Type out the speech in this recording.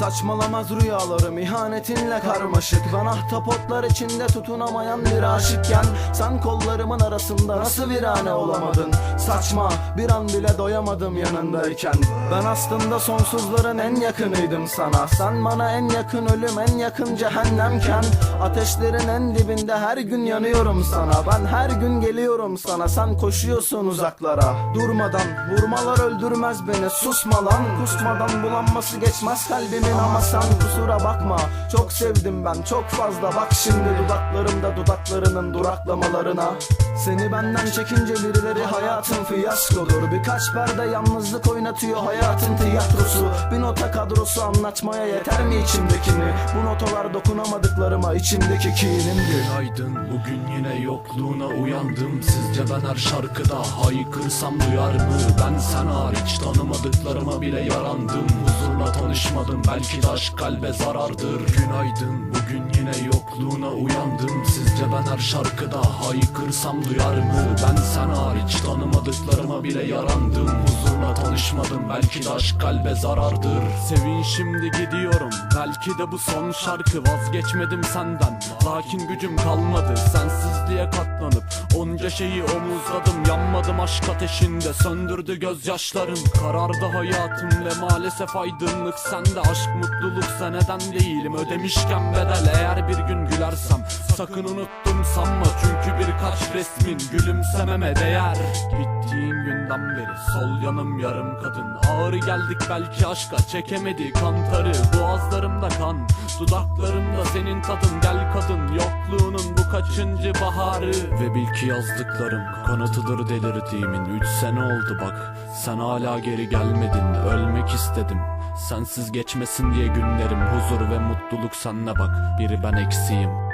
Saçmalamaz rüyalarım ihanetinle karmaşık. Ben ahtapotlar içinde tutunamayan bir aşıkken Sen kollarımın arasında nasıl virane olamadın? Saçma bir an bile doyamadım yanındayken. Ben aslında sonsuzların en yakınıydım sana. Sen bana en yakın ölüm en yakın cehennemken Ateşlerin en dibinde her gün yanıyorum sana. Ben her gün geliyorum sana sen koşuyorsun uzaklara. Durmadan vurmalar öldürmez beni susma lan. Kusmadan bulanması geçmez kalbimin ama sen kusura bakma. Çok sevdim ben çok fazla. Bak şimdi dudaklarımda dudaklarının duraklamalarına. Seni benden çekince birileri hayatın fiyaskodur. Birkaç perde yalnızlık oynatıyor hayatın tiyatrosu Bir nota kadrosu anlatmaya yeter mi içimdekini? Bu notalar dokunamadıklarıma içimdeki kinin Günaydın bugün yine yokluğuna uyandım. Sizce ben her şarkıda haykırsam duyar mı? Ben sen hariç tanımadıklarıma bile yarandım. Huzurla tanışmadım belki de aşk kalbe zarardır. Günaydın bugün yine yokluğuna uyandım. Sizce ben her şarkıda haykırsam duyar mı? Ben sen hariç tanımadıklarıma bile yarandım. Huzurla tanışmadım belki de aşk kalbe zarardır Sevin şimdi gidiyorum. Belki de bu son şarkı. Vazgeçmedim senden. Lakin gücüm kalmadı. Sensizliğe katlanıp onca şeyi omuzladım. Yanmadım aşk ateşinde. Söndürdü gözyaşlarım. Karardı hayatım ve maalesef aydınlık sende. Aşk mutluluksa neden değilim. Ödemişken bedel. Eğer bir gün gülersem sakın unuttum sanma. Çünkü birkaç resmin gülümsememe değer. Gittiğin günden beri sol yanım yarım kadın. Ağır geldik belki aşka çekemedi kantarı. Boğazlarımda kan dudaklarımda senin tadın. Gel kadın yokluğunun bu kaçıncı baharı? Ve bil ki yazdıklarım kanıtıdır delirdiğimin. Üç sene oldu bak sen hala geri gelmedin. Ölmek istedim Sensiz geçmesin diye günlerim. Huzur ve mutluluk senle bak Biri ben eksiğim